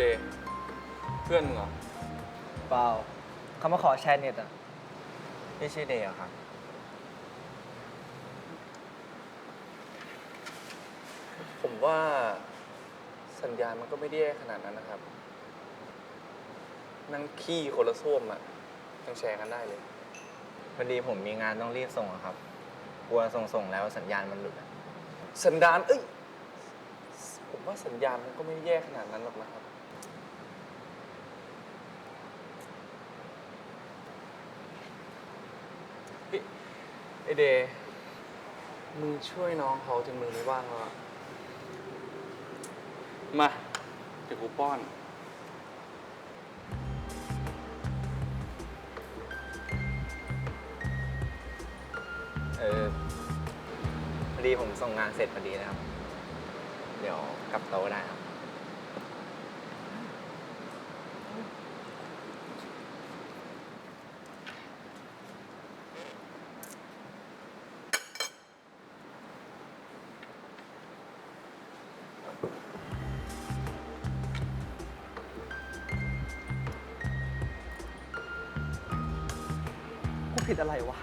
เดย์เพื่อนมึงเหรอ เปล่าเขามาขอแชร์เน็ตอะพี่ชื่อเดย์เหรอครับ ผมว่าสัญญาณมันก็ไม่ได้แย่ขนาดนั้นนะครับ นั่งขี้คนละส้วมอะยังแชร์กันได้เลย พอดีผมมีงานต้องรีบส่งอะครับ กลัวส่งส่งๆแล้วสัญญาณมันหลุดอะสัญญาณเอ้ย ผมว่าสัญญาณมันก็ไม่แย่ขนาดนั้นหรอกนะครับ พี่ ไอเดย์มึงช่วยน้องเขาจนมึงไม่ว่างแล้วอะมาเดี๋ยวกูป้อน เออพอดีผมส่งงานเสร็จพอดีนะครับ เดี๋ยวกลับโต๊ะได้ครับ ผิดอะไรวะ